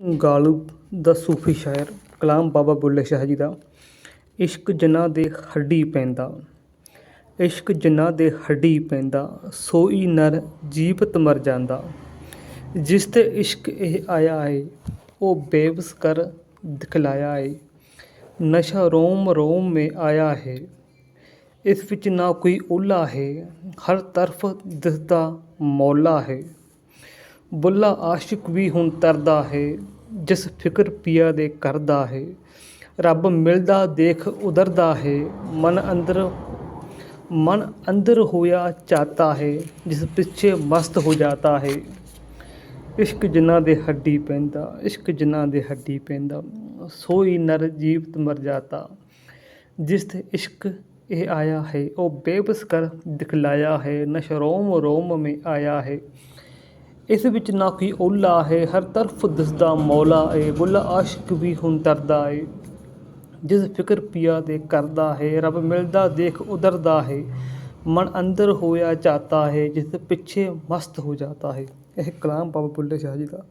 ਗਾਲਬ ਦਾ ਸੂਫੀ ਸ਼ਾਇਰ ਕਲਾਮ ਬਾਬਾ ਬੁੱਲੇ ਸ਼ਾਹ ਜੀ ਦਾ ਇਸ਼ਕ ਜਿਨ੍ਹਾਂ ਦੇ ਹੱਡੀ ਪੈਂਦਾ। ਇਸ਼ਕ ਜਿਨ੍ਹਾਂ ਦੇ ਹੱਡੀ ਪੈਂਦਾ, ਸੋਈ ਨਰ ਜੀਵਤ ਮਰ ਜਾਂਦਾ। ਜਿਸ ਤੇ ਇਸ਼ਕ ਇਹ ਆਇਆ ਏ, ਉਹ ਬੇਵਸ ਕਰ ਦਿਖਲਾਇਆ ਏ। ਨਸ਼ਾ ਰੋਮ ਰੋਮ ਮੇ ਆਇਆ ਹੈ, ਇਸ ਵਿੱਚ ਨਾ ਕੋਈ ਓਲਾ ਹੈ, ਹਰ ਤਰਫ ਦਿਸਦਾ ਮੌਲਾ ਹੈ। ਬੁੱਲਾ ਆਸ਼ਿਕ ਵੀ ਹੁਣ ਤਰਦਾ ਹੈ, ਜਿਸ ਫਿਕਰ ਪਿਆ ਦੇ ਕਰਦਾ ਹੈ। ਰੱਬ ਮਿਲਦਾ ਦੇਖ ਉਦਰਦਾ ਹੈ, ਮਨ ਅੰਦਰ ਮਨ ਅੰਦਰ ਹੋਇਆ ਚਾਹਤਾ ਹੈ, ਜਿਸ ਪਿੱਛੇ ਮਸਤ ਹੋ ਜਾਤਾ ਹੈ। ਇਸ਼ਕ ਜਿਨ੍ਹਾਂ ਦੇ ਹੱਡੀ ਪੈਂਦਾ, ਇਸ਼ਕ ਜਿਨ੍ਹਾਂ ਦੇ ਹੱਡੀ ਪੈਂਦਾ, ਸੋਈ ਨਰ ਜੀਵਤ ਮਰ ਜਾਤਾ। ਜਿਸ ਤੇ ਇਸ਼ਕ ਇਹ ਆਇਆ ਹੈ, ਉਹ ਬੇਬਸ ਕਰ ਦਿਖਲਾਇਆ ਹੈ ਨਸ਼ ਰੋਮ ਰੋਮ ਮੇ ਆਇਆ ਹੈ। ਇਸ ਵਿੱਚ ਨਾ ਕੋਈ ਓਲਾ ਹੈ, ਹਰ ਤਰਫ ਦਿਸਦਾ ਮੌਲਾ ਏ ਬੁੱਲਾ ਆਸ਼ਿਕ ਵੀ ਹੁਣ ਤਰਦਾ ਏ। ਜਿਸ ਫਿਕਰ ਪਿਆ ਦੇ ਕਰਦਾ ਹੈ, ਰੱਬ ਮਿਲਦਾ ਦੇਖ ਉਦਰਦਾ ਹੈ। ਮਨ ਅੰਦਰ ਹੋਇਆ ਚਾਹਤਾ ਹੈ, ਜਿਸ ਪਿੱਛੇ ਮਸਤ ਹੋ ਜਾਤਾ ਹੈ। ਇਹ ਕਲਾਮ ਬਾਬਾ ਬੁੱਲੇ ਸ਼ਾਹ ਜੀ ਦਾ।